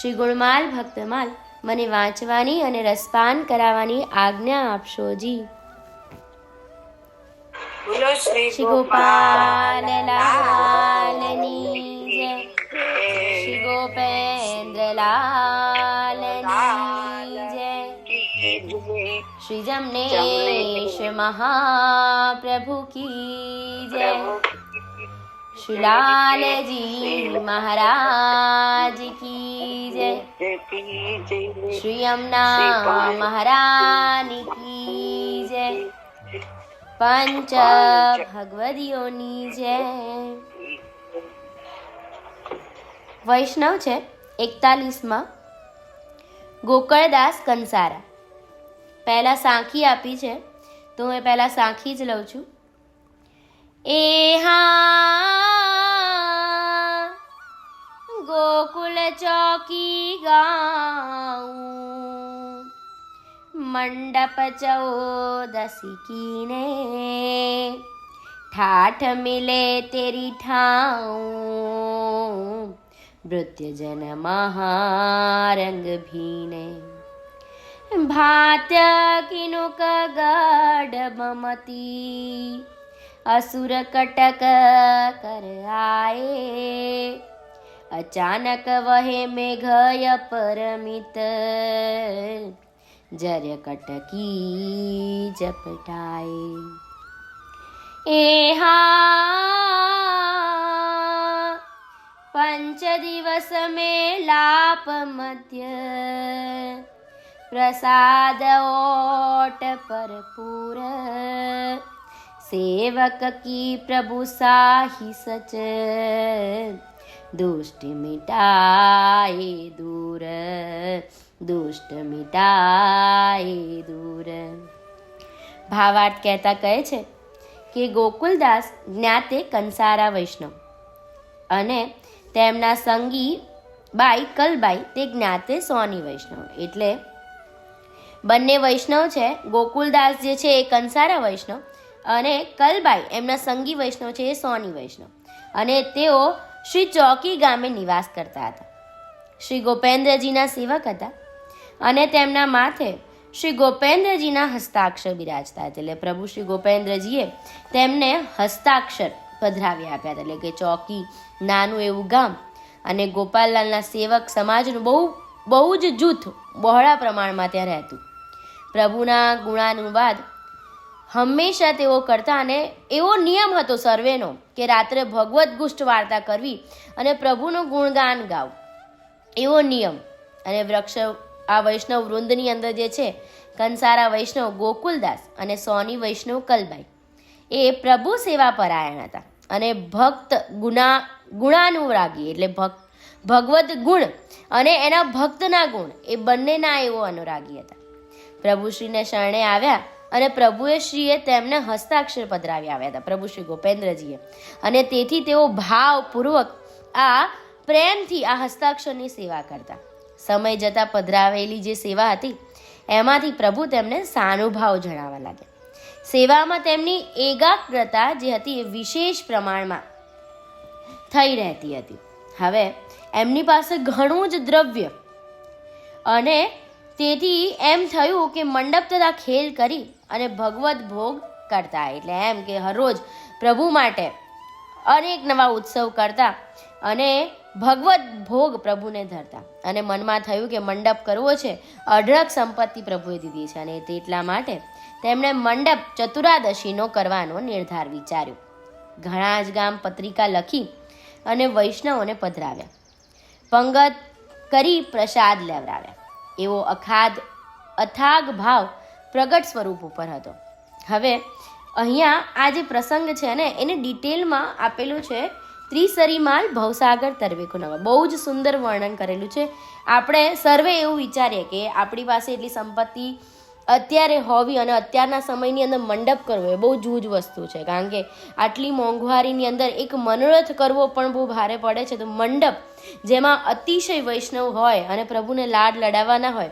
શ્રી ગુણમાલ ભક્તમાલ મને વાંચવાની અને રસપાન કરાવવાની આજ્ઞા આપશો જી. શ્રી ગોપાલ લાલની જય. શ્રી ગોપેન્દ્ર લાલની જય. શ્રી જમનેશ મહાપ્રભુ કી જય. શ્રી લાલજી મહારાજ કી જય શ્રી યમુના મહારાની કી જય પંચ ભગવદીઓની જય વૈષ્ણવ છે એકતાલીસમાં ગોકળદાસ કંસારા। પહેલાં સાંખી આપી છે તો હું એ પહેલાં સાંખી જ લઉં છું। એ હા ગોકુલ ચોકી ગાઉં મંડપ ચૌદસી કીને ઠાઠ મિલે તેરી ઠાઉં નૃત્ય જન મહારંગ ભીને ભાત્ય કિનુક ગડબમતી असुर कटक कर आए अचानक वह मेघय परमित। जर कटकी जपटाए एहा पंच दिवस में लाप मध्य। प्रसाद ओट पर पूर। सेवक की प्रभु साहि सच। દુષ્ટ મિટાય દૂર દુષ્ટ મિટાય દૂર. ભાવાર્થ કહેતા કહે છે કે ગોકુલદાસ જ્ઞાતે કંસારા વૈષ્ણવ અને તેમના સંગી બાઈ કલબાઈ તે જ્ઞાતે સોની વૈષ્ણવ. એટલે બંને વૈષ્ણવ છે, ગોકુલદાસ જે છે એ કંસારા વૈષ્ણવ અને કલબાઈ એમના સંગી વૈષ્ણવ છે એ સોની વૈષ્ણવ. અને તેઓ શ્રી ચોકી ગામે નિવાસ કરતા હતા. શ્રી ગોપેન્દ્રજીના સેવક હતા અને તેમના માથે શ્રી ગોપેન્દ્રજીના હસ્તાક્ષર બિરાજતા હતા. એટલે પ્રભુ શ્રી ગોપેન્દ્રજીએ તેમને હસ્તાક્ષર પધરાવી આપ્યા હતા. એટલે કે ચોકી, નાનું એવું ગામ અને ગોપાલલાલના સેવક સમાજનું બહુ બહુ જ જૂથ બહોળા પ્રમાણમાં ત્યાં રહેતું. પ્રભુના ગુણાનુવાદ હંમેશા તેઓ કરતા અને એવો નિયમ હતો સર્વેનો કે રાત્રે ભગવદ્ ગુષ્ટ વાર્તા કરવી અને પ્રભુનું ગુણગાન ગાવું. એવો નિયમ. અને વૃક્ષ, આ વૈષ્ણવ વૃંદની અંદર જે છે, કંસારા વૈષ્ણવ ગોકુલદાસ અને સોની વૈષ્ણવ કલબાઈ. એ પ્રભુ સેવા પરાયણ હતા અને ભક્ત ગુણા ગુણાનુરાગી એટલે ભક્ત, ભગવદ્ ગુણ અને એના ભક્તના ગુણ એ બંનેના એવો અનુરાગી હતા. પ્રભુશ્રીને શરણે આવ્યા અને પ્રભુએ શ્રીએ તેમને હસ્તાક્ષર પધરાવી આવ્યા હતા, પ્રભુ શ્રી ગોપેન્દ્રજીએ. અને તેથી તેઓ ભાવપૂર્વક આ પ્રેમથી આ હસ્તાક્ષરની સેવા કરતા. સમય જતાં પધરાવેલી જે સેવા હતી, એમાંથી પ્રભુ તેમને સાનુભાવ જણાવવા લાગ્યા. સેવામાં તેમની એકાગ્રતા જે હતી એ વિશેષ પ્રમાણમાં થઈ રહેતી હતી. હવે એમની પાસે ઘણું જ દ્રવ્ય અને તેથી એમ થયું કે મંડપ તથા ખેલ કરી અને ભગવત ભોગ કરતા. એટલે એમ કે હરરોજ પ્રભુ માટે અનેક નવા ઉત્સવ કરતા અને ભગવત ભોગ પ્રભુને ધરતા. અને મનમાં થયું કે મંડપ કરવો છે, અઢળક સંપત્તિ પ્રભુએ દીધી છે અને તેટલા માટે તેમણે મંડપ ચતુરાદશીનો કરવાનો નિર્ધાર વિચાર્યો. ઘણા જ ગામ પત્રિકા લખી અને વૈષ્ણવોને પધરાવ્યા. પંગત કરી પ્રસાદ લેવડાવ્યા. એવો અખાદ, અથાગ ભાવ પ્રગટ સ્વરૂપ ઉપર હતો. હવે અહીંયા આ જે પ્રસંગ છે ને, એને ડિટેલમાં આપેલું છે ત્રિસરી માલ ભવસાગર તરવેકો નગર. બહુ જ સુંદર વર્ણન કરેલું છે. આપણે સર્વે એવું વિચારીએ કે આપણી પાસે એટલી સંપત્તિ અત્યારે હોવી અને અત્યારના સમયની અંદર મંડપ કરવો એ બહુ જૂજ વસ્તુ છે. કારણ કે આટલી મોંઘવારીની અંદર એક મનોરથ કરવો પણ બહુ ભારે પડે છે. તો મંડપ, જેમાં અતિશય વૈષ્ણવ હોય અને પ્રભુને લાડ લડાવવાના હોય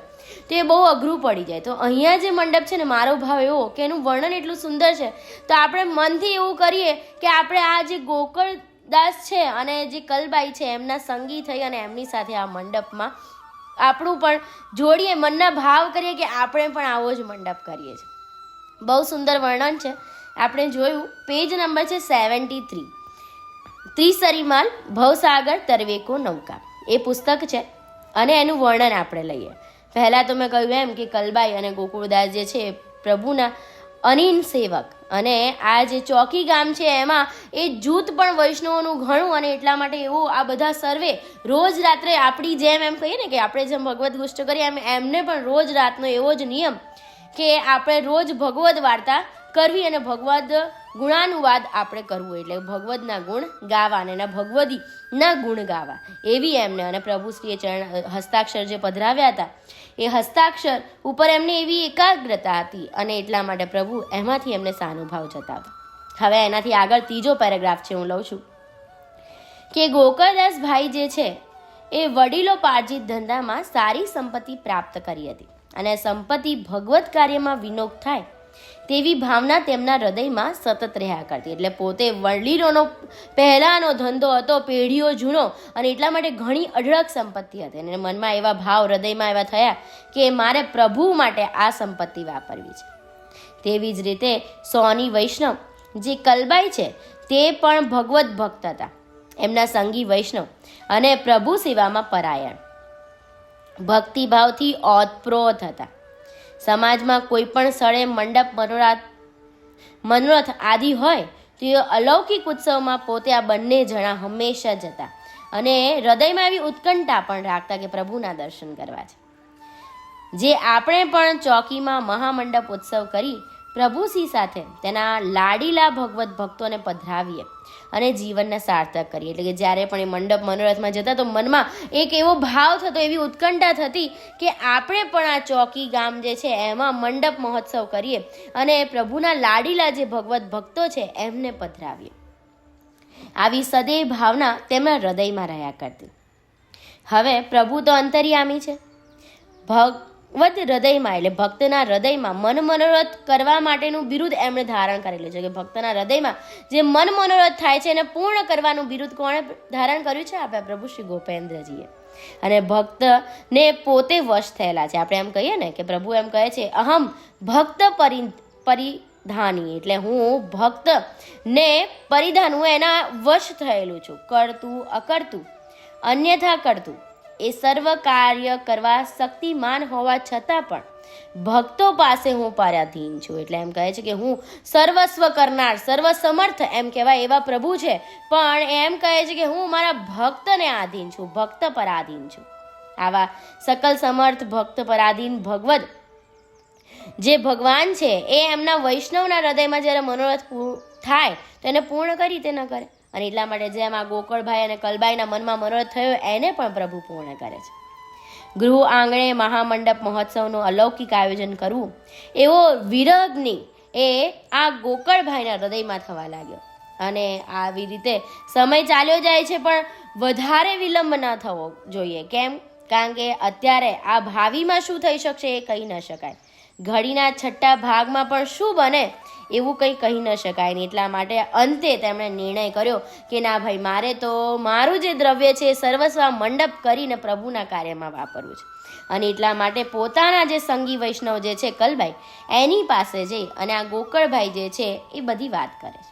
તો એ બહુ અઘરું પડી જાય. તો અહીંયા જે મંડપ છે ને, મારો ભાવ એવો કે એનું વર્ણન એટલું સુંદર છે. તો આપણે મનથી એવું કરીએ કે આપણે આ જે ગોકળદાસ છે અને જે કલબાઈ છે, એમના સંગી થઈ અને એમની સાથે આ મંડપમાં આપણું પણ જોડીએ, મનના ભાવ કરીએ કે આપણે પણ આવો જ મંડપ કરીએ છીએ. બહુ સુંદર વર્ણન છે. આપણે જોયું, પેજ નંબર છે સેવન્ટી થ્રી. ત્રિસરીમાલ ભવસાગર તરવેકો નૌકા. એ પુસ્તક છે અને એનું વર્ણન આપણે લઈએ. પહેલાં તો મેં કહ્યું એમ કે કલબાઈ અને ગોકુળદાસ જે છે, પ્રભુના અનિન સેવક. અને આ જે ચોકી ગામ છે એમાં એ જૂથ પણ વૈષ્ણવોનું ઘણું અને એટલા માટે એવું આ બધા સર્વે રોજ રાત્રે આપણી જેમ એમ કહીએ ને કે આપણે જેમ ભગવદ્ ગુષ્ટ કરીએ એમ એમને પણ રોજ રાતનો એવો જ નિયમ કે આપણે રોજ ભગવદ્ વાર્તા કરવી અને ભગવદ ગુણાનુવાદ આપણે કરવું એટલે ભગવદના ગુણ ગાવા અને એના ભગવદીના ગુણ ગાવા. એવી એમને અને પ્રભુશ્રીએ ચરણ હસ્તાક્ષર જે પધરાવ્યા હતા, એ હસ્તાક્ષર ઉપર એમને એવી એકાગ્રતા હતી અને એટલા માટે પ્રભુ એમાંથી એમને સાનુભાવ જતાવતા હવે એનાથી આગળ ત્રીજો પેરેગ્રાફ છે, હું લઉં છું. કે ગોકળદાસ ભાઈ જે છે, એ વડીલો પાર્જિત ધંધામાં સારી સંપત્તિ પ્રાપ્ત કરી હતી. અને સંપત્તિ ભગવત કાર્યમાં વિનોદ થાય, તેવી ભાવના તેમના હૃદયમાં સતત રહ્યા કરતી. એટલે પોતે વડલીરોનો પહેલાંનો ધંધો હતો, પેઢીઓ જૂનો, અને એટલા માટે ઘણી અઢળક સંપત્તિ હતી. અને મનમાં એવા ભાવ હૃદયમાં એવા થયા કે મારે પ્રભુ માટે આ સંપત્તિ વાપરવી છે. તેવી જ રીતે સોની વૈષ્ણવ, જે કલબાઈ છે, તે પણ ભગવત ભક્ત હતા. એમના સંગી વૈષ્ણવ અને પ્રભુ સેવામાં પરાયણ. ભક્તિભાવથી ઓતપ્રોત હતા. સમાજમાં કોઈ પણ સ્થળે મંડપ મનોરાત મનોરથ આદિ હોય, તો એ અલૌકિક ઉત્સવમાં પોતે આ બંને જણા હંમેશા જતા અને હૃદયમાં એવી ઉત્કંઠા પણ રાખતા કે પ્રભુના દર્શન કરવા છે. જે આપણે પણ ચોકીમાં મહામંડપ ઉત્સવ કરી પ્રભુશ્રી સાથે તેના લાડીલા ભગવત ભક્તોને પધરાવીએ અને જીવનને સાર્થક કરીએ. એટલે કે જ્યારે પણ એ મંડપ મનોરથમાં જતા, તો મનમાં એક એવો ભાવ થતો, એવી ઉત્કંઠા થતી કે આપણે પણ આ ચોકી ગામ જે છે, એમાં મંડપ મહોત્સવ કરીએ અને પ્રભુના લાડીલા જે ભગવત ભક્તો છે, એમને પધરાવીએ. આવી સદૈવ ભાવના તેમના હૃદયમાં રહ્યા કરતી. હવે પ્રભુ તો અંતર્યામી છે. ભગવત હૃદયમાં, એટલે ભક્તના હૃદયમાં મન મનોરથ કરવા માટેનું બિરુદ એમણે ધારણ કરેલું છે. કે ભક્તના હૃદયમાં જે મન મનોરથ થાય છે એને પૂર્ણ કરવાનું બિરુદ કોણે ધારણ કર્યું છે? આપણા પ્રભુ શ્રી ગોપેન્દ્રજીએ. અને ભક્તને પોતે વશ થયેલા છે. આપણે એમ કહીએ ને કે પ્રભુ એમ કહે છે, અહમ ભક્ત પરિ, પરિધાની. એટલે હું ભક્તને પરિધાન હું એના વશ થયેલું છું. કરતું, અકરતું, અન્યથા કરતું. એ સર્વ કાર્ય કરવા શક્તિમાન હોવા છતાં પણ ભક્તો પાસે હું પરાધીન છું. એટલે એમ કહે છે કે હું સર્વસ્વ કરનાર, સર્વસમર્થ એમ કહેવાય એવા પ્રભુ છે. પણ એમ કહે છે કે હું મારા ભક્તને આધીન છું, ભક્ત પરાધીન છું. આવા સકલ સમર્થ, ભક્ત પરાધીન ભગવદ જે ભગવાન છે, એ એમના વૈષ્ણવના હૃદયમાં જ્યારે મનોરથ થાય તો એને પૂર્ણ કરી તે ન કરે? અને એટલા માટે જેમ આ ગોકળભાઈ અને કલબાઈના મનમાં મનોરથ થયો, એને પણ પ્રભુ પૂર્ણ કરે છે. ગૃહ આંગણે મહામંડપ મહોત્સવનું અલૌકિક આયોજન કરવું, એવો વિરગ્નિ એ આ ગોકળભાઈના હૃદયમાં થવા લાગ્યો. અને આવી રીતે સમય ચાલ્યો જાય છે, પણ વધારે વિલંબ ન થવો જોઈએ. કેમ? કારણ કે અત્યારે આ ભાવિમાં શું થઈ શકશે એ કહી ન શકાય. ઘડીના છઠ્ઠા ભાગમાં પણ શું બને એવું કંઈ કહી ન શકાય ને એટલા માટે અંતે તેમણે નિર્ણય કર્યો કે ના ભાઈ, મારે તો મારું જે દ્રવ્ય છે એ સર્વસ્વ મંડપ કરીને પ્રભુના કાર્યમાં વાપરવું છે. અને એટલા માટે પોતાના જે સંગી વૈષ્ણવ જે છે કલભાઈ, એની પાસે જઈ અને આ ગોકળભાઈ જે છે એ બધી વાત કરે છે.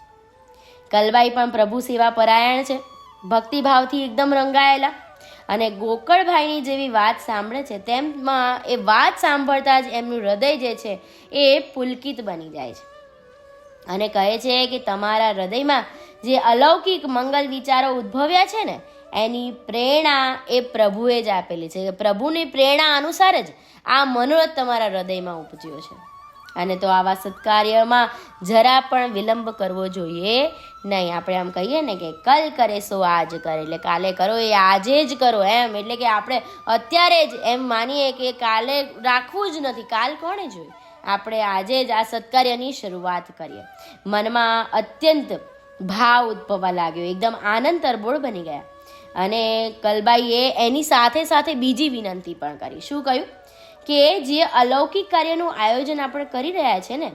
કલબાઈ પણ પ્રભુ સેવા પરાયણ છે, ભક્તિભાવથી એકદમ રંગાયેલા અને ગોકળભાઈની જેવી વાત સાંભળે છે, તેમાં એ વાત સાંભળતા જ એમનું હૃદય જે છે એ પુલકિત બની જાય છે. અને કહે છે કે તમારા હૃદયમાં જે અલૌકિક મંગલ વિચારો ઉદ્ભવ્યા છે ને, એની પ્રેરણા એ પ્રભુએ જ આપેલી છે. પ્રભુની પ્રેરણા અનુસાર જ આ મનોરથ તમારા હૃદયમાં ઉપજ્યો છે. અને તો આવા સત્કાર્યમાં જરા પણ વિલંબ કરવો જોઈએ નહીં. આપણે આમ કહીએ ને કે કલ કરે સો આજ કરે. એટલે કાલે કરો એ આજે જ કરો એમ. એટલે કે આપણે અત્યારે જ એમ માનીએ કે કાલે રાખવું જ નથી. કાલ કોણે જોયું? આપણે આજે જ આ સત્કાર્યની શરૂઆત કરીએ. મનમાં અત્યંત ભાવ ઉદ્ભવવા લાગ્યો. એકદમ આનંદ તરબોળ બની ગયા. અને કલબાઈએ એની સાથે સાથે બીજી વિનંતી પણ કરી. શું કહ્યું? કે જે અલૌકિક કાર્યનું આયોજન આપણે કરી રહ્યા છે ને,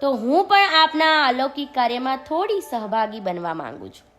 તો હું પણ આપના અલૌકિક કાર્યમાં થોડી સહભાગી બનવા માંગુ છું.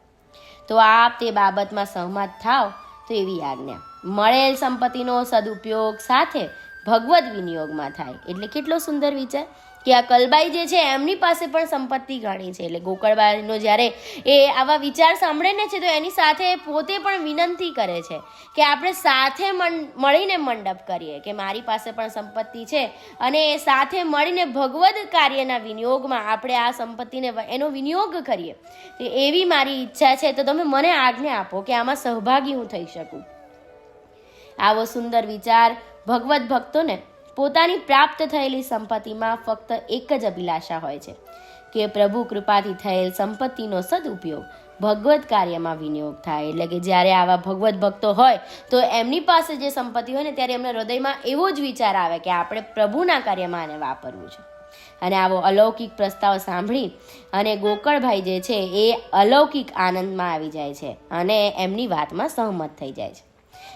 તો આપ તે બાબતમાં સહમત થાવ તો એવી આજ્ઞા. મળેલ સંપત્તિનો સદુપયોગ સાથે ભગવદ વિનિયોગમાં થાય. એટલે કેટલો સુંદર વિચાર કે આ કલબાઈ જે છે, એમની પાસે પણ સંપત્તિ ઘણી છે. એટલે ગોકળબાઈનો જ્યારે એ આવા વિચાર સાંભળે ને છે, તો એની સાથે પોતે પણ વિનંતી કરે છે કે આપણે સાથે મળીને મંડપ કરીએ કે મારી પાસે પણ સંપત્તિ છે અને એ સાથે મળીને ભગવદ કાર્યના વિનિયોગમાં આપણે આ સંપત્તિને એનો વિનિયોગ કરીએ. એવી મારી ઈચ્છા છે. તો તમે મને આજ્ઞા આપો કે આમાં સહભાગી હું થઈ શકું. આવો સુંદર વિચાર ભગવત ભક્તોને પોતાની પ્રાપ્ત થયેલી સંપત્તિમાં ફક્ત એક જ અભિલાષા હોય છે કે પ્રભુ કૃપાથી થયેલ સંપત્તિનો સદુપયોગ ભગવત કાર્યમાં વિનિયોગ થાય. એટલે કે જ્યારે આવા ભગવત ભક્તો હોય, તો એમની પાસે જે સંપત્તિ હોય ને ત્યારે એમના હૃદયમાં એવો જ વિચાર આવે કે આપણે પ્રભુના કાર્યમાં આને વાપરવું છે. અને આવો અલૌકિક પ્રસ્તાવ સાંભળી અને ગોકળભાઈ જે છે એ અલૌકિક આનંદમાં આવી જાય છે અને એમની વાતમાં સહમત થઈ જાય છે.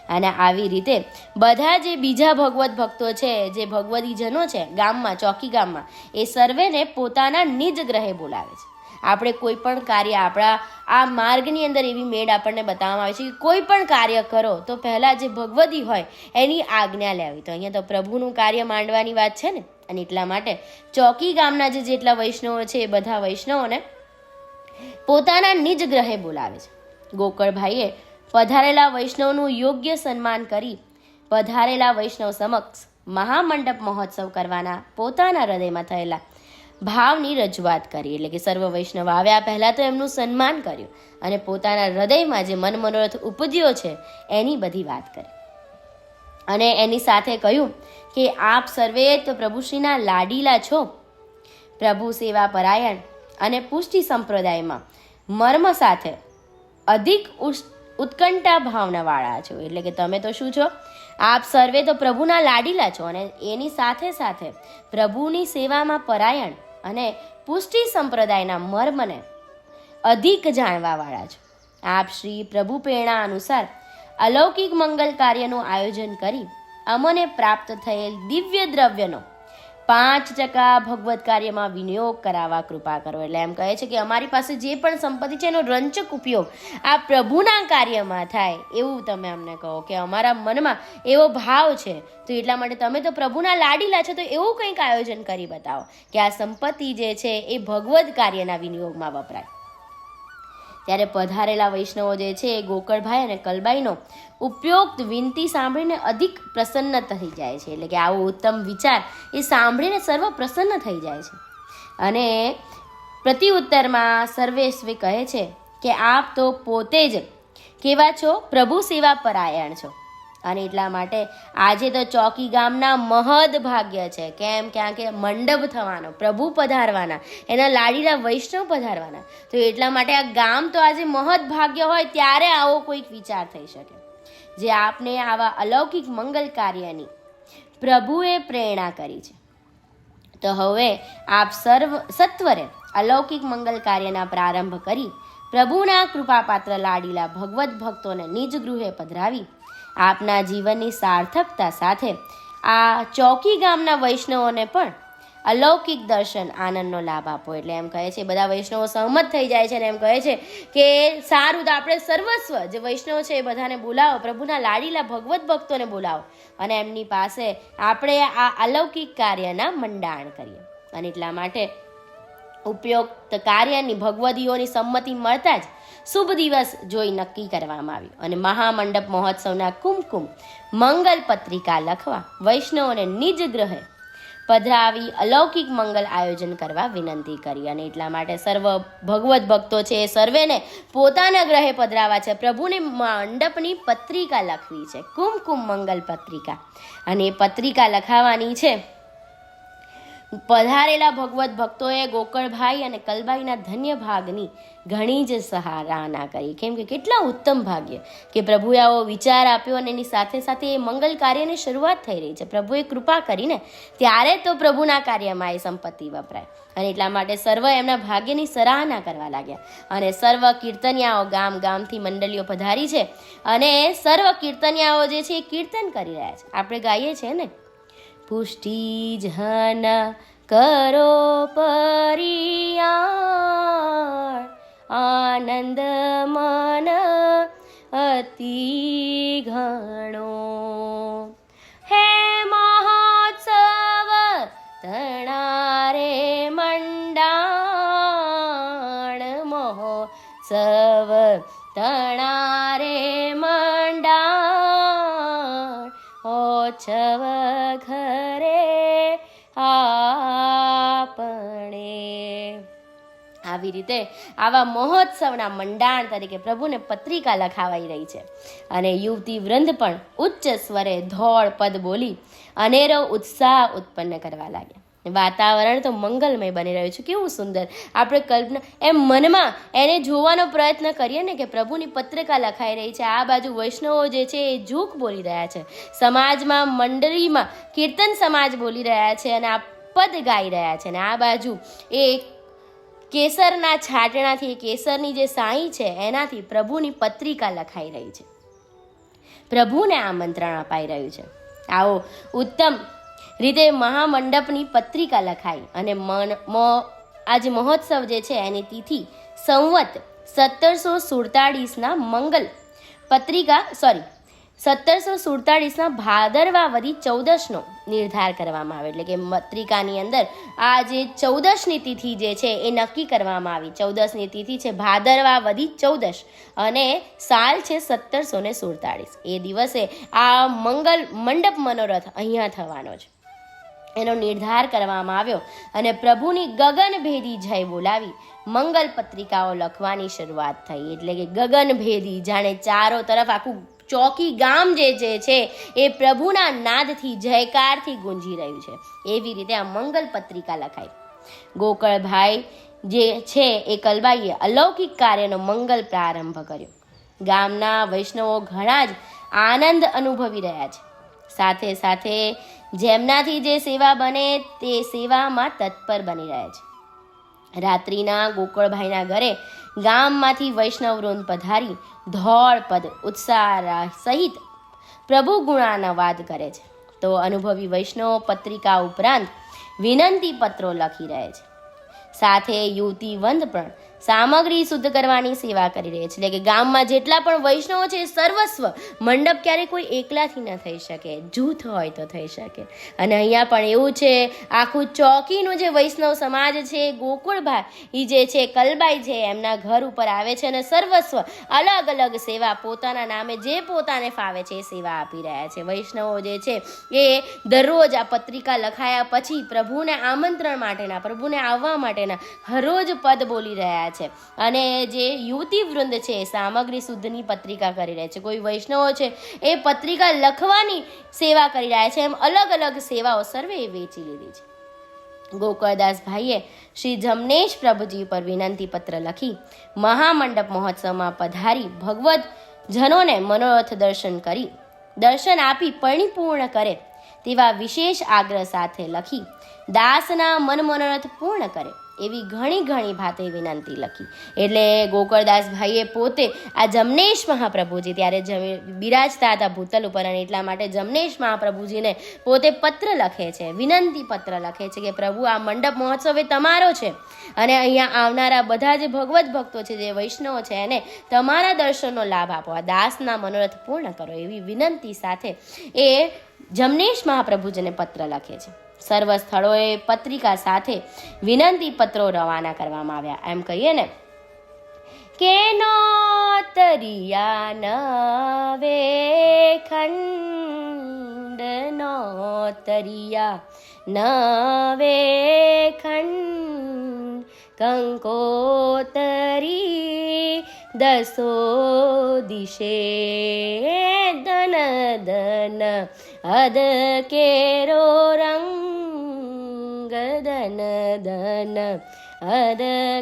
અને આવી રીતે બધા જે બીજા ભગવત ભક્તો છે, જે ભગવદીજનો છે, ગામમાં, ચોકી ગામમાં, એ સર્વેને પોતાના નિજ ગ્રહે બોલાવે છે. આપણે કોઈ પણ કાર્ય આપણા, આ માર્ગની અંદર એવી મેળ આપણને બતાવવામાં આવે છે કે કોઈ પણ કાર્ય કરો, તો પહેલાં જે ભગવદી હોય, એની આજ્ઞા લેવી. તો અહીંયા તો પ્રભુનું કાર્ય માંડવાની વાત છે ને? અને એટલા માટે ચોકી ગામના જે જેટલા વૈષ્ણવો છે, એ બધા વૈષ્ણવોને પોતાના નિજ ગ્રહે બોલાવે છે. ગોકળભાઈએ પધારેલા વૈષ્ણવનું યોગ્ય સન્માન કરી પધારેલા વૈષ્ણવ સમક્ષ મહામંડપ મહોત્સવ કરવાના પોતાના હૃદયમાં થયેલા ભાવની રજૂઆત કરી. એટલે કે સર્વ વૈષ્ણવ આવ્યા પહેલાં તો એમનું સન્માન કર્યું અને પોતાના હૃદયમાં જે મન મનોરથ ઉપજ્યો છે, એની બધી વાત કરી. અને એની સાથે કહ્યું કે, આપ સર્વે તો પ્રભુશ્રીના લાડીલા છો. પ્રભુ સેવા પરાયણ અને પુષ્ટિ સંપ્રદાયમાં મર્મ સાથે અધિક ઉસ- ઉત્કંઠા ભાવનાવાળા છો. એટલે કે તમે તો શું છો? આપ સર્વે તો પ્રભુના લાડીલા છો અને એની સાથે સાથે પ્રભુની સેવામાં પરાયણ અને પુષ્ટિ સંપ્રદાયના મર્મને અધિક જાણવાવાળા છો. આપ શ્રી પ્રભુ પ્રેરણા અનુસાર અલૌકિક મંગલ કાર્યનું આયોજન કરી અમને પ્રાપ્ત થયેલ દિવ્ય દ્રવ્યનો પાંચ ટકા ભગવત કાર્યમાં વિનિયોગ કરાવવા કૃપા કરો. એટલે એમ કહે છે કે અમારી પાસે જે પણ સંપત્તિ છે એનો રંચક ઉપયોગ આ પ્રભુના કાર્યમાં થાય એવું તમે અમને કહો કે અમારા મનમાં એવો ભાવ છે. તો એટલા માટે તમે તો પ્રભુના લાડીલા છો તો એવું કંઈક આયોજન કરી બતાવો કે આ સંપત્તિ જે છે એ ભગવદ કાર્યના વિનિયોગમાં વપરાય. ત્યારે પધારેલા વૈષ્ણવો જે છે, એ ગોકળભાઈ અને કલબાઈનો ઉપયુક્ત વિનંતી સાંભળીને અધિક પ્રસન્ન થઈ જાય છે. એટલે કે આવો ઉત્તમ વિચાર એ સાંભળીને સર્વ પ્રસન્ન થઈ જાય છે. અને પ્રત્યુત્તરમાં સર્વેશ્વી કહે છે કે, આપ તો પોતે જ કેવા છો? પ્રભુ સેવા પરાયણ છો. અને એટલા માટે આજે તો ચોકી ગામના મહદ ભાગ્ય છે. કેમ? ક્યાં કે મંડપ થવાનો, પ્રભુ પધારવાના, એના લાડીના વૈષ્ણવ પધારવાના. તો એટલા માટે આ ગામ તો આજે મહદ ભાગ્ય હોય ત્યારે આવો કોઈક વિચાર થઈ શકે. જે આપને આવા અલૌકિક મંગલ કાર્યની પ્રભુએ પ્રેરણા કરી છે. તો હવે આપ સર્વ, સત્વરે અલૌકિક મંગલ કાર્યના પ્રારંભ કરી પ્રભુના કૃપાપાત્ર લાડીલા ભગવત ભક્તોને નિજ ગૃહે પધરાવી આપના જીવનની સાર્થકતા સાથે આ ચોકી ગામના વૈષ્ણવોને પણ અલૌકિક દર્શન આનંદનો લાભ આપો. એટલે એમ કહે છે, બધા વૈષ્ણવો સહમત થઈ જાય છે અને એમ કહે છે કે સારું તો આપણે સર્વસ્વ જે વૈષ્ણવ છે એ બધાને બોલાવો, પ્રભુના લાડીલા ભગવત ભક્તોને બોલાવો અને એમની પાસે આપણે આ અલૌકિક કાર્યના મંડાણ કરીએ. અને એટલા માટે ઉપયોગ કાર્યની ભગવદીઓની સંમતિ મળતા જ શુભ દિવસ જોઈ નક્કી કરવામાં આવ્યું. અને મહામંડપ મહોત્સવના કુમકુમ મંગલ પત્રિકા લખવા વૈષ્ણવોને નિજ ગ્રહે પધરાવી અલૌકિક મંગલ આયોજન કરવા વિનંતી કરી. અને એટલા માટે સર્વ ભગવત ભક્તો છે એ સર્વેને પોતાના ગ્રહે પધરાવા છે. પ્રભુને મંડપની પત્રિકા લખવી છે. કુમકુમ મંગલ પત્રિકા. અને એ પત્રિકા લખાવાની છે પધારેલા ભગવત ભક્તોએ ગોકળભાઈ અને કલબાઈના ધન્ય ભાગની ઘણી જ સહારાના કરી. કેમ કે કેટલા ઉત્તમ ભાગ્ય કે પ્રભુએ આવો વિચાર આપ્યો અને એની સાથે સાથે એ મંગલ કાર્યની શરૂઆત થઈ રહી છે. પ્રભુએ કૃપા કરીને ત્યારે તો પ્રભુના કાર્યમાં એ સંપત્તિ વપરાય. અને એટલા માટે સર્વ એમના ભાગ્યની સરાહના કરવા લાગ્યા. અને સર્વ કીર્તનિયાઓ ગામ ગામથી મંડળીઓ પધારી છે અને સર્વ કીર્તનિયાઓ જે છે એ કીર્તન કરી રહ્યા છે. આપણે ગાઈએ છીએ ને? પુષ્ટિ જન કરો પરિયા આનંદ મન અતિ ઘણો. ઓછવ ઘરે આપણે આવી રીતે આવા મહોત્સવના મંડાણ તરીકે પ્રભુને પત્રિકા લખાવાઈ રહી છે. અને યુવતી વૃંદ પણ ઉચ્ચ સ્વરે ધોળ પદ બોલી અનેરો ઉત્સાહ ઉત્પન્ન કરવા લાગ્યા. વાતાવરણ તો મંગલમય બની રહ્યું છે. કેવું સુંદર. આપણે કલ્પના, એમ મનમાં એને જોવાનો પ્રયત્ન કરીએ ને કે પ્રભુની પત્રિકા લખાઈ રહી છે. આ બાજુ વૈષ્ણવો જે છે એ જૂક બોલી રહ્યા છે. સમાજમાં, મંડળીમાં કીર્તન સમાજ બોલી રહ્યા છે અને આ પદ ગાઈ રહ્યા છે. અને આ બાજુ એ કેસરના છાટણાથી, કેસરની જે સાઈ છે, એનાથી પ્રભુની પત્રિકા લખાઈ રહી છે. પ્રભુને આમંત્રણ અપાઈ રહ્યું છે. આવો ઉત્તમ રીતે મહામંડપની પત્રિકા લખાઈ અને મન, મો, આજ મહોત્સવ જે છે એની તિથિ સંવત સત્તરસો સુડતાળીસના મંગલ પત્રિકા સોરી સત્તરસો સુડતાળીસના ભાદરવા વધી ચૌદશનો નિર્ધાર કરવામાં આવે. એટલે કે પત્રિકાની અંદર આ જે ચૌદશની તિથિ જે છે એ નક્કી કરવામાં આવી. ચૌદશની તિથિ છે ભાદરવા વધી ચૌદશ અને સાલ છે સત્તરસો સુડતાળીસ. એ દિવસે આ મંગલ મંડપ મનોરથ અહીંયા થવાનો છે. એનો નિર્ધાર કરવામાં આવ્યો અને પ્રભુની ગગનભેદી જય બોલાવી. મંગલ પત્રિકાઓ લખવાની શરૂઆત થઈ. એટલે કે ગગનભેદી જાણે ચારો તરફ આખું ચોકી ગામ જે જે છે, એ પ્રભુના નાદથી, જયકારથી ગુંજી રહ્યું છે. એવી રીતે આ મંગલ પત્રિકા લખાઈ. ગોકળભાઈ જે છે, એ કલબાઈએ અલૌકિક કાર્યનો મંગલ પ્રારંભ કર્યો. ગામના વૈષ્ણવો ઘણા જ આનંદ અનુભવી રહ્યા છે. સાથે સાથે જેમનાથી જે સેવા બને તે સેવામાં તત્પર બની રહે છે. રાત્રિના ગોકળભાઈના ઘરે ગામમાંથી વૈષ્ણવ વૃંદ પધારી ધોળ પદ, ઉત્સાહ સહિત પ્રભુ ગુણાના વાત કરે છે. તો અનુભવી વૈષ્ણવ પત્રિકા ઉપરાંત વિનંતી પત્રો લખી રહે છે. સાથે યુવતી વંદ પણ સામગ્રી શુદ્ધ કરવાની સેવા કરી રહી છે. એટલે કે ગામમાં જેટલા પણ વૈષ્ણવો છે સર્વસ્વ મંડપ ક્યારે કોઈ એકલાથી ન થઈ શકે. જૂથ હોય તો થઈ શકે. અને અહીંયા પણ એવું છે, આખું ચોકીનું જે વૈષ્ણવ સમાજ છે ગોકુળભાઈ એ જે છે, કલબાઈ છે, એમના ઘર ઉપર આવે છે અને સર્વસ્વ અલગ અલગ સેવા પોતાના નામે જે પોતાને ફાવે છે, એ સેવા આપી રહ્યા છે. વૈષ્ણવો જે છે, એ દરરોજ આ પત્રિકા લખાયા પછી પ્રભુને આમંત્રણ માટેના, પ્રભુને આવવા માટેના હરરોજ પદ બોલી રહ્યા છે. અને જે યુવતી વૃંદ છે સામગ્રી શુદ્ધની પત્રિકા કરી રહ્યા છે. કોઈ વૈષ્ણવો છે, એ પત્રિકા લખવાની સેવા કરી રહ્યા છે. એમ અલગ અલગ સેવાઓ સર્વે વેચી લીધી છે. ગોકળદાસ ભાઈએ શ્રી જમનેશ પ્રભુજી પર વિનંતી પત્ર લખી, મહામંડપ મહોત્સવમાં પધારી ભગવત જનોને મનોરથ દર્શન કરી, દર્શન આપી પરિપૂર્ણ કરે તેવા વિશેષ આગ્રહ સાથે લખી, દાસના મન મનોરથ પૂર્ણ કરે. એવી ઘણી ઘણી ભાતે વિનંતી લખી. એટલે ગોકળદાસભાઈએ પોતે આ જમનેશ મહાપ્રભુજી ત્યારે બિરાજતા હતા ભૂતલ ઉપર અને એટલા માટે જમનેશ મહાપ્રભુજીને પોતે પત્ર લખે છે, વિનંતી પત્ર લખે છે કે પ્રભુ આ મંડપ મહોત્સવ એ તમારો છે અને અહીંયા આવનારા બધા જે ભગવત ભક્તો છે, જે વૈષ્ણવ છે એને તમારા દર્શનનો લાભ આપો, આ દાસના મનોરથ પૂર્ણ કરો એવી વિનંતી સાથે એ જમનેશ મહાપ્રભુજીને પત્ર લખે છે. સર્વ સ્થળોએ પત્રિકા સાથે વિનંતી પત્રો રવાના કરવામાં આવ્યા. એમ કહીએ ને, કે નોતરિયા નવે ખંડ નોતરિયા નવે ખંડ, કંકોતરી દસો દિશે દન દન અદ કેરો રંગ દન દન અદ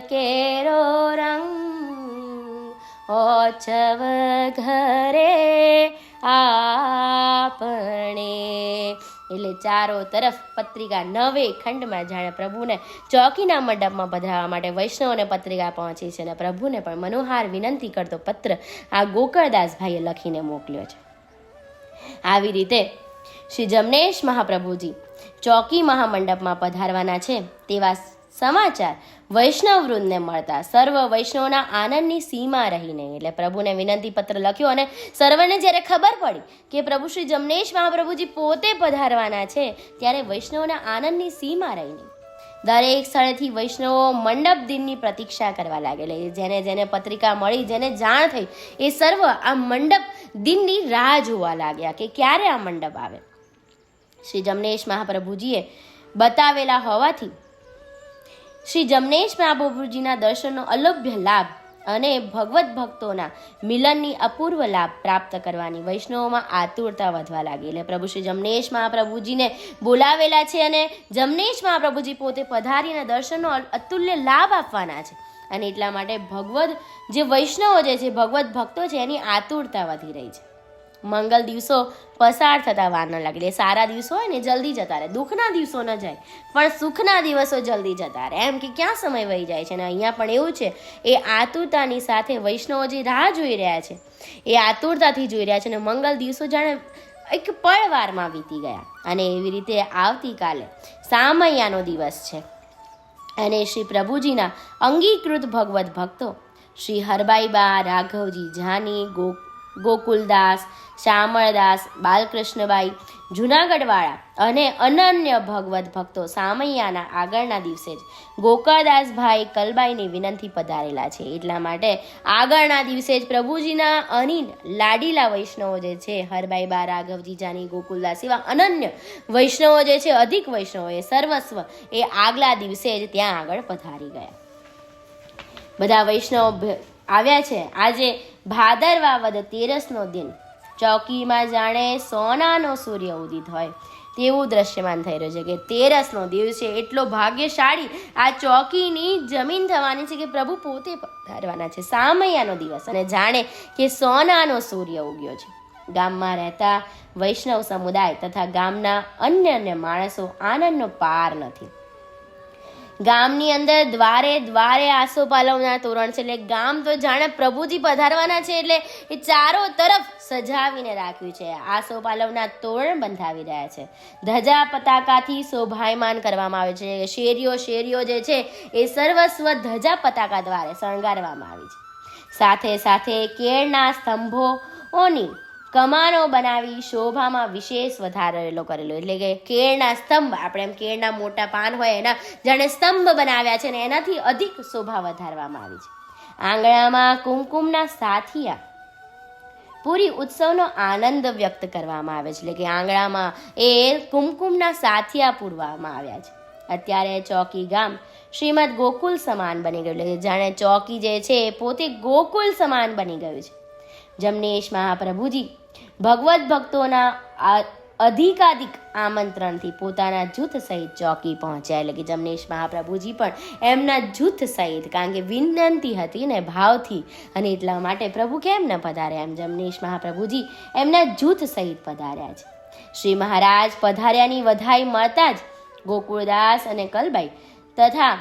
કેરો રંગ, ઓછવ ઘરે આપણે એટલે ચારો તરફ પત્રિકા નવે ખંડમાં જાણે પ્રભુને ચોકીના મંડપમાં પધરાવવા માટે વૈષ્ણવને પત્રિકા પહોંચી છે અને પ્રભુને પણ મનોહાર વિનંતી કરતો પત્ર આ ગોકળદાસભાઈએ લખીને મોકલ્યો છે. આવી રીતે શ્રી જમનેશ મહાપ્રભુજી ચોકી મહામંડપમાં પધારવાના છે તેવા સમાચાર વૈષ્ણવ વૃંદને મળતા સર્વ વૈષ્ણવના આનંદની સીમા રહીને, એટલે પ્રભુને વિનંતી પત્ર લખ્યો અને સર્વને જ્યારે ખબર પડી કે પ્રભુ શ્રી જમનેશ મહાપ્રભુજી પોતે પધારવાના છે, ત્યારે વૈષ્ણવના આનંદની સીમા રહીને. દરેક સ્થળેથી વૈષ્ણવો મંડપ દિનની પ્રતીક્ષા કરવા લાગેલા. જેને જેને પત્રિકા મળી, જેને જાણ થઈ, એ સર્વ આ મંડપ દિનની રાહ જોવા લાગ્યા કે ક્યારે આ મંડપ આવે. શ્રી જમનેશ મહાપ્રભુજીએ બતાવેલા હોવાથી શ્રી જમનેશ મહાપ્રભુજીના દર્શનનો અલભ્ય લાભ અને ભગવત ભક્તોના મિલનની અપૂર્વ લાભ પ્રાપ્ત કરવાની વૈષ્ણવોમાં આતુરતા વધવા લાગી. એટલે પ્રભુ શ્રી જમનેશ મહાપ્રભુજીને બોલાવેલા છે અને જમનેશ મહાપ્રભુજી પોતે પધારીને દર્શનનો અતુલ્ય લાભ આપવાના છે. અને એટલા માટે ભગવદ જે વૈષ્ણવો જે છે, ભગવત ભક્તો છે, એની આતુરતા વધી રહી છે. મંગલ દિવસો પસાર થતા વાર ન લાગે. એટલે સારા દિવસો હોય ને જલ્દી જતા રહે. દુઃખના દિવસો ન જાય, પણ સુખના દિવસો જલ્દી જતા રહે. એમ કે ક્યાં સમય વહી જાય છે? અને અહીંયા પણ એવું છે, એ આતુરતાની સાથે વૈષ્ણવો જે રાહ જોઈ રહ્યા છે, એ આતુરતાથી જોઈ રહ્યા છે અને મંગલ દિવસો જાણે એક પળવારમાં વીતી ગયા. અને એવી રીતે આવતીકાલે સામૈયાનો દિવસ છે. અને શ્રી પ્રભુજીના અંગીકૃત ભગવત ભક્તો શ્રી હરબાઈબા રાઘવજી જાની ગો ગોકુલદાસ શામળદાસ બાલકૃષ્ણબાઈ, જુનાગઢવાળા અને અનન્ય ભગવત ભક્તો સામૈયાના આગળના દિવસે જ ગોકળદાસભાઈ કલબાઈની વિનંતી પધારેલા છે. એટલા માટે આગળના દિવસે જ પ્રભુજીના અનિલ લાડીલા વૈષ્ણવો જે છે હરબાઈબા રાઘવજી જાની, ગોકુલદાસ એવા અનન્ય વૈષ્ણવો જે છે, અધિક વૈષ્ણવો એ સર્વસ્વ એ આગલા દિવસે જ ત્યાં આગળ પધારી ગયા. બધા વૈષ્ણવ આવ્યા છે. આજે ભાદરવા વદ તેરસનો દિન. ચોકીમાં જાણે સોનાનો સૂર્ય ઉદિત હોય. તેવું દ્રશ્યમાન થઈ રહ્યું છે કે તેરસનો દિવસ છે એટલો ભાગ્યશાળી આ ચોકીની જમીન થવાની છે કે પ્રભુ પોતે પધારવાના છે. સામૈયાનો દિવસ અને જાણે કે સોનાનો સૂર્ય ઉગ્યો છે. ગામમાં રહેતા વૈષ્ણવ સમુદાય તથા ગામના અન્ય અન્ય માણસો આનંદનો પાર નથી. ગામની અંદર દ્વારે દ્વારે આસોપાલવના તોરણ છે. એટલે ગામ તો જાણે પ્રભુજી પધારવાના છે એટલે એ ચારો તરફ સજાવીને રાખ્યું છે. આસોપાલવના તોરણ બંધાવી રહ્યા છે. ધજા પતાકાથી શોભાયમાન કરવામાં આવે છે. શેરીઓ શેરીઓ જે છે એ સર્વસ્વ ધજા પતાકા દ્વારા શણગારવામાં આવી છે. સાથે સાથે કેળના સ્તંભોની કમાનો બનાવી શોભામાં વિશેષ વધારેલો કરેલો. એટલે કે કેળના સ્તંભ, આપણે એમ કેળના મોટા પાન હોય એના, જાણે સ્તંભ બનાવ્યા છે ને એનાથી અધિક શોભા વધારવામાં આવી છે. આંગણામાં કુમકુમના સાથિયા. પૂરી ઉત્સવનો આનંદ વ્યક્ત કરવામાં આવે છે. એટલે કે આંગણામાં એ કુમકુમના સાથિયા પૂરવામાં આવ્યા છે. અત્યારે ચોકી ગામ શ્રીમદ ગોકુલ સમાન બની ગયું. એટલે જાણે ચોકી જે છે એ પોતે ગોકુલ સમાન બની ગયું છે. જમનેશ મહાપ્રભુજી ભગવત ભક્તોના અધિકાધિક આમંત્રણથી પોતાના જૂથ સહિત ચોકી પહોંચ્યા એટલે કે જમનેશ મહાપ્રભુજી પણ એમના જૂથ સહિત, કારણ કે વિનંતી હતી ને ભાવથી અને એટલા માટે પ્રભુ કેમ ન પધાર્યા એમ જમનેશ મહાપ્રભુજી એમના જૂથ સહિત પધાર્યા છે. શ્રી મહારાજ પધાર્યાની વધાઈ મળતા જ ગોકુળદાસ અને કલબાઈ તથા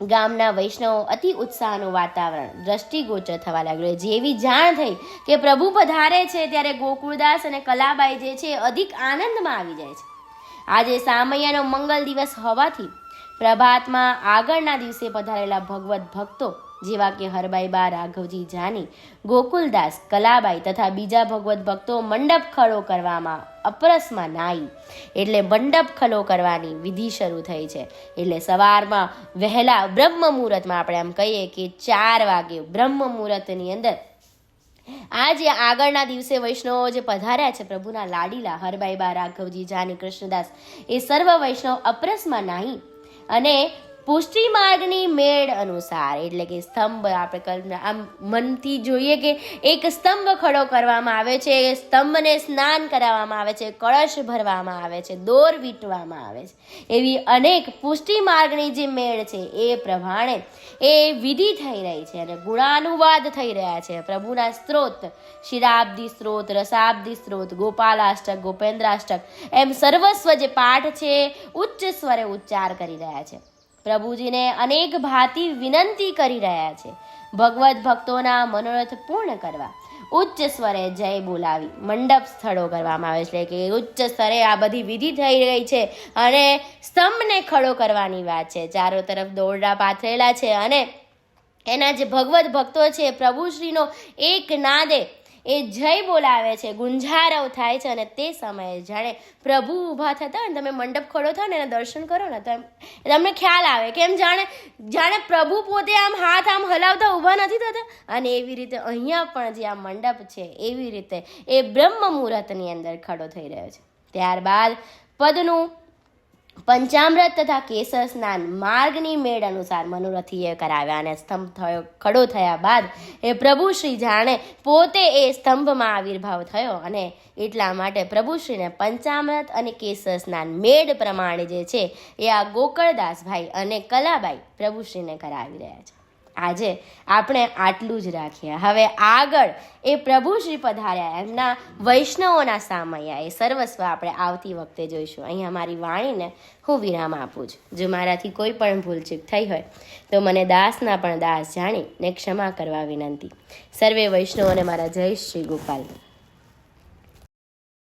ગામના વૈષ્ણવો અતિ ઉત્સાહનું વાતાવરણ દ્રષ્ટિગોચર થવા લાગ્યું. જેવી જાણ થઈ કે પ્રભુ પધારે છે ત્યારે ગોકુળદાસ અને કલાબાઈ જે છે અધિક આનંદમાં આવી જાય છે. આજે સામૈયાનો મંગલ દિવસ હોવાથી પ્રભાતમાં આગળના દિવસે પધારેલા ભગવત ભક્તો જેવા કે હરબાઈબા રાઘવજી જાની, ગોકુલદાસ, કલાબાઈ તથા બીજા ભગવત ભક્તો મંડપ ખડો કરવામાં અપરસમાં નાઈ. એટલે મંડપ ખલો કરવાની વિધિ શરૂ થઈ છે. એટલે સવારમાં વહેલા બ્રહ્મ મુહૂર્તમાં આપણે એમ કહીએ કે ચાર વાગે બ્રહ્મ મુહૂર્તની અંદર આજે આગળના દિવસે વૈષ્ણવો જે પધાર્યા છે પ્રભુના લાડીલા હરબાઈબા રાઘવજી જાની, કૃષ્ણદાસ, એ સર્વ વૈષ્ણવ અપરસમાં નાહી અને પુષ્ટિ માર્ગની મેળ અનુસાર, એટલે કે સ્તંભ આપણે કલ્પના આમ મનથી જોઈએ કે એક સ્તંભ ખડો કરવામાં આવે છે સ્તંભને સ્નાન કરાવવામાં આવે છે, કળશ ભરવામાં આવે છે, દોર વીંટવામાં આવે છે. એવી અનેક પુષ્ટિ માર્ગની જે મેળ છે, એ પ્રમાણે એ વિધિ થઈ રહી છે અને ગુણાનુવાદ થઈ રહ્યા છે. પ્રભુના સ્ત્રોત શિરાબ્દી સ્ત્રોત રસાબ્દી સ્ત્રોત, ગોપાલાષ્ટક, ગોપેન્દ્રાષ્ટક, એમ સર્વસ્વ જે પાઠ છે, ઉચ્ચ સ્વરે ઉચ્ચાર કરી રહ્યા છે. પ્રભુજીને અનેક ભાતિ વિનંતી કરી રહ્યા છે. ભગવત ભક્તોના મનોરથ પૂર્ણ કરવા, ઉચ્ચ સ્વરે જય બોલાવી. મંડપ સ્થળો કરવામાં આવે છે કે ઉચ્ચ સ્તરે આ બધી વિધિ થઈ રહી છે અને સ્તંભને ખડો કરવાની વાત છે. ચારો તરફ દોરડા પાથરેલા છે અને એના જે ભગવત ભક્તો છે, પ્રભુશ્રીનો એક નાદે એ જય બોલાવે છે, ગુંજારવ થાય છે અને તે સમયે જાણે પ્રભુ ઊભા થતા હોય ને તમે મંડપ ખડો થાવ ને એને દર્શન કરો ને તો એમ, તમને ખ્યાલ આવે કેમ જાણે જાણે પ્રભુ પોતે આમ હાથ આમ હલાવતા ઊભા નથી થતા અને એવી રીતે અહીંયા પણ જે આ મંડપ છે, એવી રીતે એ બ્રહ્મ મુહૂર્તની અંદર ખડો થઈ રહ્યો છે. ત્યારબાદ પદનું પંચામૃત તથા કેસર સ્નાન માર્ગની મેળ અનુસાર મનોરથીએ કરાવ્યા અને સ્તંભ થયો, ખડો થયા બાદ એ પ્રભુ શ્રી જાણે પોતે એ સ્તંભમાં આવિર્ભાવ થયો અને એટલા માટે પ્રભુશ્રીને પંચામૃત અને કેસર સ્નાન મેળ પ્રમાણે જે છે એ આ ગોકળદાસભાઈ અને કલાબાઈ પ્રભુશ્રીને કરાવી રહ્યા છે. આજે આપણે આટલું જ રાખીએ. હવે આગળ એ પ્રભુ શ્રી પધાર્યા. એમના વૈષ્ણવોના સામૈયા એ સર્વસ્વ આપણે આવતી વખતે જોઈશું. અહીંયા મારી વાણીને હું વિરામ આપું છું. જો મારાથી કોઈ પણ ભૂલચૂક થઈ હોય, તો મને દાસના પણ દાસ જાણીને ક્ષમા કરવા વિનંતી. સર્વે વૈષ્ણવોને મારા જય શ્રી ગોપાલ.